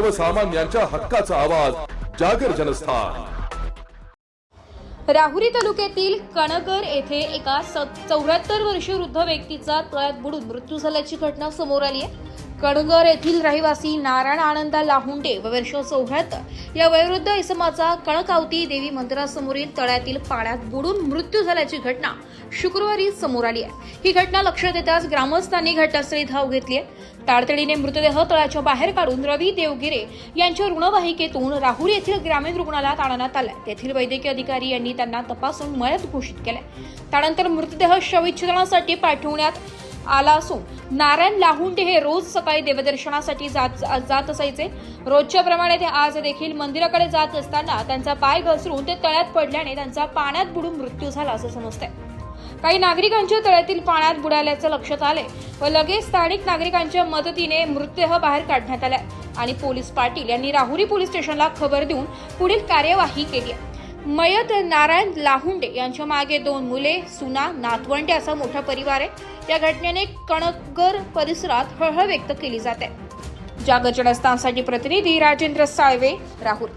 सर्वसामान्यांच्या हक्काचा आवाज जागर जनस्थान. राहुरी तालुक्यातील कणगर येथे एका चौऱ्याहत्तर वर्षीय वृद्ध व्यक्तीचा तळ्यात बुडून मृत्यू झाल्याची घटना समोर आली आहे. कणगर येथील रहिवासी नारायण आनंदा लाहुंडे व वर्ष चौऱ्याहत्तर या वयोवृद्ध इसमाचा कणकावती देवी मंदिरासमोरील तळ्यातील पाण्यात बुडून मृत्यू झाल्याची घटना शुक्रवारी समोर आली आहे. ही घटना लक्षात येताच ग्रामस्थांनी घटनास्थळी धाव घेतली आहे. तातडीने मृतदेह तळ्याच्या बाहेर काढून रवी देवगिरे यांच्या रुग्णवाहिकेतून राहुरी येथील ग्रामीण रुग्णालयात आणण्यात आलाय तेथील वैद्यकीय अधिकारी यांनी त्यांना तपासून मयत घोषित केलंय. त्यानंतर मृतदेह शवविच्छेदनासाठी पाठवण्यात आला असून नारायण लाहुंडे हे रोज सकाळी देवदर्शनासाठी जात जात असायचे. रोजच्या प्रमाणे ते आज देखील मंदिराकडे जात असताना त्यांचा पाय घसरून ते तळ्यात पडल्याने त्यांचा पाण्यात बुडून मृत्यू झाला असं समजतंय. काही नागरिकांच्या तळ्यातील पाण्यात बुडाल्याचं लक्षात आले व लगेच स्थानिक नागरिकांच्या मदतीने मृतदेह बाहेर काढण्यात आलाय. आणि पोलीस पाटील यांनी राहुरी पोलीस स्टेशनला खबर देऊन पुढील कार्यवाही केली आहे. मयत नारायण लाहुंडे यांच्या मागे दोन मुले सुना नातवंडे असा मोठा परिवार आहे. या घटनेने कणकगर परिसरात हळहळ व्यक्त केली जाते. जागरण प्रतिनिधी राजेंद्र साळवे राहुल.